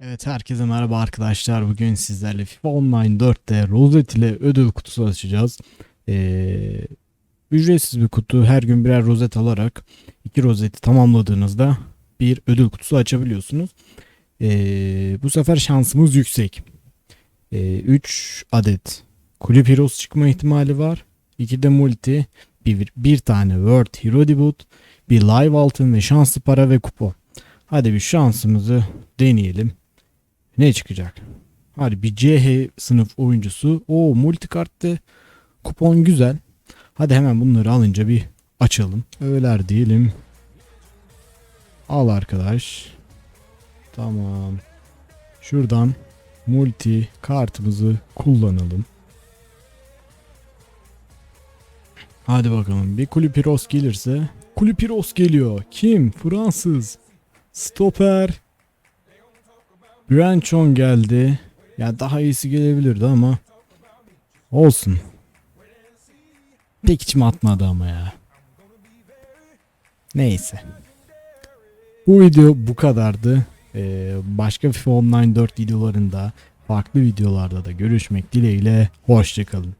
Evet herkese merhaba arkadaşlar. Bugün sizlerle FIFA Online 4'te rozet ile ödül kutusu açacağız. Ee, ücretsiz bir kutu. Her gün birer rozet alarak iki rozeti tamamladığınızda bir ödül kutusu açabiliyorsunuz. Ee, bu sefer şansımız yüksek. 3 adet Kulüp Heroes çıkma ihtimali var. 2 de multi. Bir, bir tane World Hero Debut. Bir live altın ve şanslı para ve kupon. Hadi bir şansımızı deneyelim. Ne çıkacak? Hadi bir CH sınıf oyuncusu. O multi kartlı kupon güzel. Hadi hemen bunları alınca bir açalım. Öyler diyelim. Al arkadaş. Tamam. Şuradan multi kartımızı kullanalım. Hadi bakalım bir Kulipiros gelirse. Kulipiros geliyor. Kim? Fransız. Stoper. Branchon geldi. Ya daha iyisi gelebilirdi ama olsun. Pek içime atmadı ama ya. Neyse. Bu video bu kadardı. Ee, başka FIFA Online 4 videolarında, farklı videolarda da görüşmek dileğiyle. Hoşçakalın.